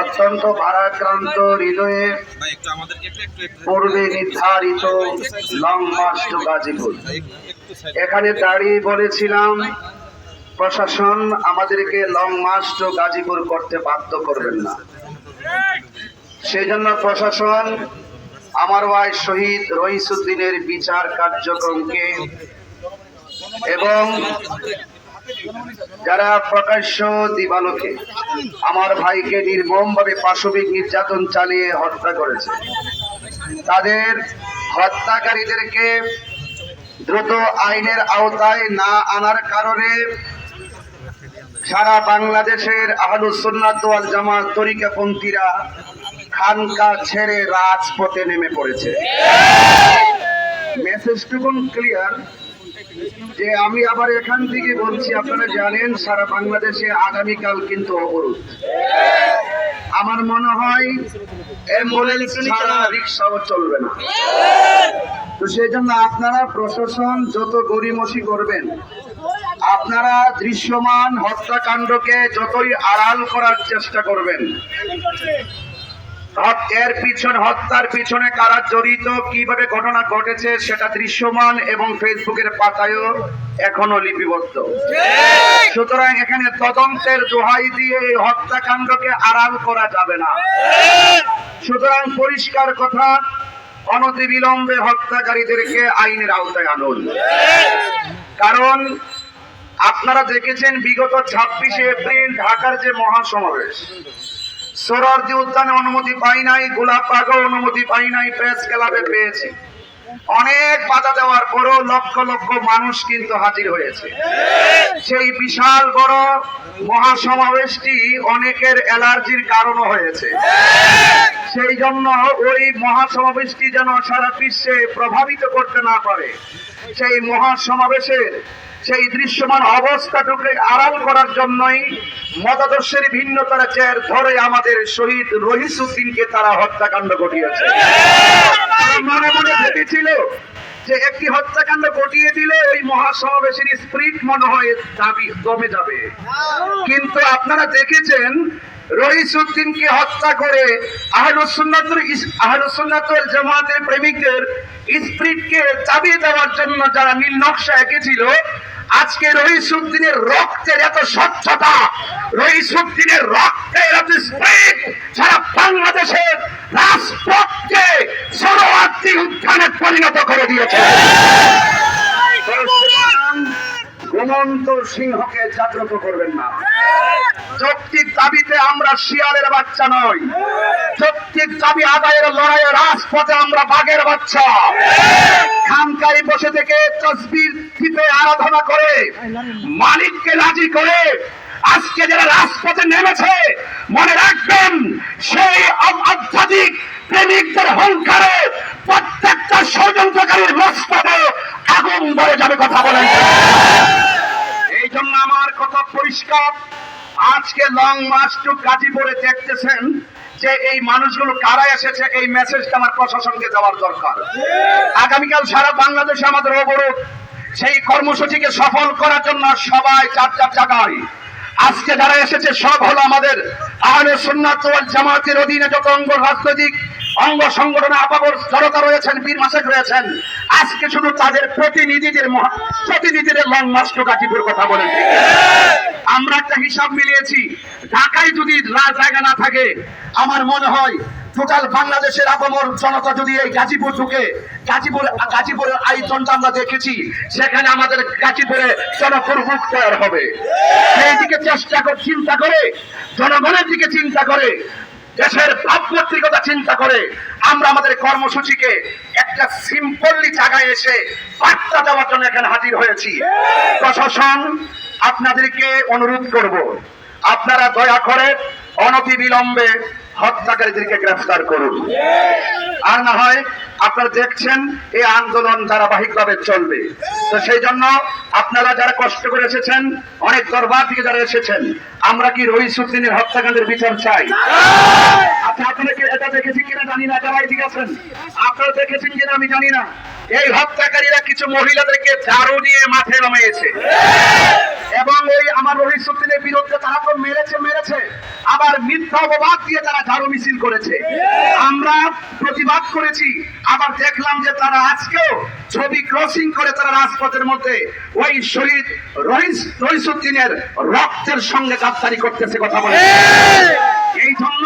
অত্যন্ত ভারাক্রান্ত হৃদয়ে পূর্বে নির্ধারিত লং মার্চ গাজীপুর এখানে দাঁড়িয়ে বলেছিলাম, প্রশাসন আমাদেরকে লং মার্চ টু গাজীপুর করতে বাধ্য করবেন না। সেই জন্য প্রশাসন, আমার ভাই শহীদ রহিসুদ্দিনের বিচার কার্যক্রমকে এবং যারা প্রকাশ্য দিবালোকে আমার ভাইকে নির্মমভাবে পাশবিক নির্যাতন চালিয়ে হত্যা করেছে, তাদের হত্যাকারীদেরকে দ্রুত আইনের আওতায় না আনার কারণে সারা বাংলাদেশের আহলুসুন্নাত ওয়াল জামাত তরিকাপন্থীরা খানকা ছেড়ে রাজপথে নেমে পড়েছে। মেসেজটুকুন ক্লিয়ার যে আমি আবার এখান থেকে বলছি, আপনারা জানেন, সারা বাংলাদেশে আগামীকাল কিন্তু অবরোধ। আমার মনে হয় অ্যাম্বুলেন্স ছাড়া রিক্সাও চলবে না। তো সেই জন্য আপনারা প্রশাসন যত গরিমসি করবেন, আপনারা দৃশ্যমান হত্যাকাণ্ডকে যতই আড়াল করার চেষ্টা করবেন এর পিছনে হত্যার পিছনে কারা জড়িত কীভাবে ঘটনা ঘটেছে সেটা দৃশ্যমান এবং ফেসবুকের পাতায়ও এখনও লিপিবদ্ধ। সুতরাং এখানে তদন্তের দোহাই দিয়ে এই হত্যাকাণ্ডকে আড়াল করা যাবে না। সুতরাং পরিষ্কার কথা অনতিবিলম্বে হত্যাকারীদেরকে আইনের আওতায় আনুন। কারণ আপনারা দেখেছেন বিগত ছাব্বিশে এপ্রিল ঢাকার যে মহাসমাবেশ সোরারদি উদ্যানে অনুমতি পাই নাই, গোলাপ বাগও অনুমতি পাই নাই, প্রেস ক্লাবে পেয়েছি। অনেক বাধা দেওয়ার পরও লক্ষ লক্ষ মানুষ কিন্তু হাজির হয়েছে। সেই বিশাল বড় মহাসমাবেশটি অনেকের অ্যালার্জির কারণও হয়েছে। সেই জন্য ওই মহাসমাবেশটি যেন সারা বিশ্বে প্রভাবিত করতে না পারে, সেই মহাসমাবেশের সেই দৃশ্যমান অবস্থাটুকে আড়াল করার জন্যই মতাদর্শের ভিন্নতার চেয়ার ধরে আমাদের শহীদ রহিসুদ্দিনকে তারা হত্যাকাণ্ড ঘটিয়েছে। মনে মনে ভেবেছিল যে একটি হত্যাকাণ্ড ঘটিয়ে দিলে ওই মহাসমাবেশের স্প্রিট মনে হয় দাবি দমে যাবে। কিন্তু আপনারা দেখেছেন, রহিসুদ্দিনকে হত্যা করে আহলুসুন্নাতুল ইস- আহলুসুন্নাতুল জামাতের প্রেমিকদের স্প্রিটকে চাবিয়ে দেওয়ার জন্য যারা নীল নকশা এঁকেছিল আজকে রহিসুদ্দিনের রক্তের এত স্বচ্ছতা, রহিসুদ্দিনের রক্তের এত স্প্রিট সারা বাংলাদেশের রাজপথকে সরোয়ার্থী উত্থানে পরিণত করে দিয়েছে। ঘুমন্ত সিংহকে জাগ্রত করবেন না। যৌক্তিক দাবিতে আমরা শিয়ালের বাচ্চা নই। যৌক্তিক দাবি আদায়ের লড়াইয়ে রাজপথে আমরা বাঘের বাচ্চা। খানকাই বসে থেকে তসবির টিপে আরাধনা করে, মালিককে রাজি করে, আজকে যারা রাজপথে নেমেছে, মনে রাখবেন, সেই আধ্যাত্মিক প্রেমিকদের হংকারে প্রত্যেকটা ষড়যন্ত্রকারীর মস্তকে আগুন ধরে যাবে কথা বলেন। এই জন্য আমার কথা পরিষ্কার। আজকে লং মার্চ টু গাজীপুরে দেখতেছেন যে এই মানুষগুলো কারা এসেছে, এই মেসেজটা আমার প্রশাসনকে দেওয়ার দরকার। আগামীকাল সারা বাংলাদেশে আমাদের অবরোধ। সেই কর্মসূচিকে সফল করার জন্য সবাই চার চার জায়গায় আজকে যারা এসেছে, সব হলো আমাদের আহলে সুন্নাত জামাতের অধীনে যত অঙ্গ রাজনৈতিক অঙ্গ সংগঠনে আপাবর জনতা রয়েছেন, বীর মাসেক রয়েছেন। আজকে শুধু তাদের প্রতিনিধিদের প্রতিনিধিদের লং মাস্ট গাজীপুর কথা বলেন। আমরা একটা হিসাব মিলিয়েছি, ঢাকায় যদি জায়গা না থাকে, আমার মনে হয় টোটাল বাংলাদেশের আপামর জনতা যদি এই গাজীপুর ঢুকে, গাজীপুর, গাজীপুরের আয়োজনটা আমরা দেখেছি, সেখানে আমাদের গাজীপুরে জনপ্রভুক তৈরি হবে। সেই দিকে চেষ্টা করে চিন্তা করে, জনগণের দিকে চিন্তা করে দেশের ভাবমূর্তির কথা চিন্তা করে আমরা আমাদের কর্মসূচিকে একটা সিম্পলি জায়গায় এসে বার্তা দেওয়ার জন্য এখানে হাজির হয়েছি। প্রশাসন, আপনাদেরকে অনুরোধ করব। আপনারা দয়া করে অনতি বিলম্বে হত্যাকারীদেরকে গ্রেফতার করুন। আর না হয় আপনারা দেখছেন এই আন্দোলন ধারাবাহিকভাবে চলবে। তো সেই জন্য আপনারা যারা কষ্ট করে এসেছেন, অনেক দরবার থেকে যারা এসেছেন, আমরা কি রহিসুদ্দিনের হত্যাকাণ্ডের বিচার চাই? আচ্ছা আপনারা কি এটা দেখেছি জানি না যারা এদিকে আছেন। আপনারা দেখেছেন কিনা আমি জানি না। এই হত্যাকারীরা কিছু মহিলাদেরকে ঝাড়ু নিয়ে মাঠে নামিয়েছে। এবং ওই আমার রহিসুদ্দিনের বিরুদ্ধে তারা তো মেরেছে মেরেছে। আবার মিথ্যা অপবাদ দিয়ে তারা ঝাড়ু মিছিল করেছে। আমরা প্রতিবাদ করেছি। আবার দেখলাম যে তারা আজকেও ছবি ক্রসিং করে তারা রাজপথের মধ্যে ওই শহীদ রহিস রহিসুদ্দিনের রক্তের সঙ্গে গাদ্দারি করতেছে কথা বলে। এই! জন্য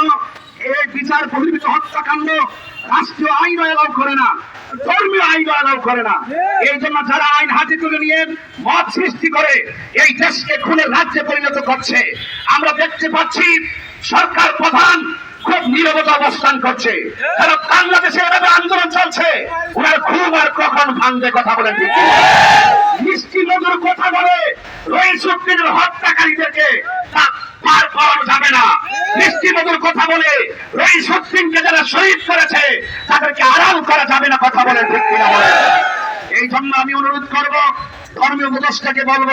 এই বিচার হত্যাকাণ্ড রাষ্ট্রীয় আইন এলাও করে না ধর্মীয় আইন এলাও করে না। এই জন্য যারা আইন হাতে তুলে নিয়ে মত সৃষ্টি করে এই দেশকে খুনের রাজ্যে পরিণত করছে আমরা দেখতে পাচ্ছি সরকার প্রধান খুব নীরবতা অবস্থান করছে। কারণ বাংলাদেশে এভাবে আন্দোলন চলছে? ওনার ঘুম আর কখন ভাঙবে কথা বলেন ঠিক মিষ্টি মধুর কথা বলে উদ্দিনের হত্যাকারীদেরকে তা- পার করানো যাবে না। মধুর কথা বলে, এই সত্যিনকে যারা শহীদ করেছে, তাদেরকে আড়াল করা যাবে না কথা বলে ঠিক কিনা এই জন্য আমি অনুরোধ করব ধর্মীয় উপদেষ্টাকে বলব,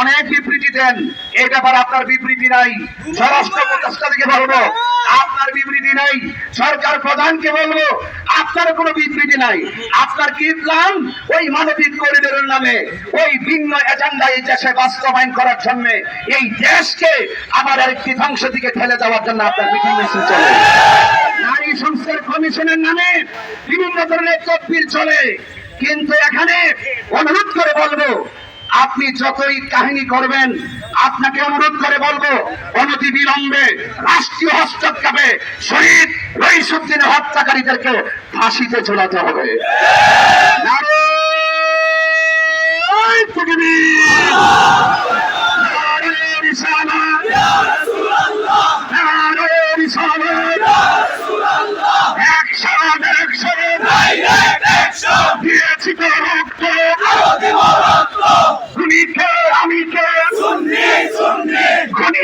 অনেক বিবৃতি দেন। এই ব্যাপারে আপনার বিবৃতি নাই। স্বরাষ্ট্র উপদেষ্টাকে বলব, আপনার বিবৃতি নাই। সরকার প্রধানকে বলব, আপনার কোনো বিবৃতি নাই। আপনার কি প্ল্যান ওই মানবিক করিডোরের নামে, ওই ভিন্ন এজেন্ডা এই দেশে বাস্তবায়ন করার জন্য এই দেশকে আবার একটি ধ্বংস দিকে ঠেলে দেওয়ার জন্য আপনার মিছিল চলে নারী সংস্কার কমিশনের নামে বিভিন্ন ধরনের তদবির চলে। কিন্তু এখানে অনুরোধ করে বলব, আপনি যতই কাহিনী করবেন, আপনাকে অনুরোধ করে বলব, অনতি বিলম্বে রাষ্ট্রীয় হস্তক্ষেপে শহীদ রহিসুদ্দিনের হত্যাকারীদেরকে ফাঁসিতে ঝোলাতে হবে।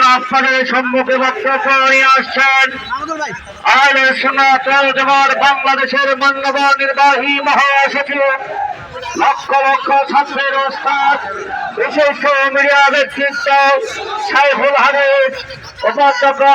এখন আপনাদের সম্মুখে বক্তব্য নিয়ে আসছেন। আইন সনাতন জমার বাংলাদেশের মান্যবর নির্বাহী মহাসচিব। লক্ষ লক্ষ ছাত্রের ওস্তাদ বিশিষ্ট মিডিয়া ব্যক্তিত্ব, সাইফুল হামিদ উপাধ্যক্ষ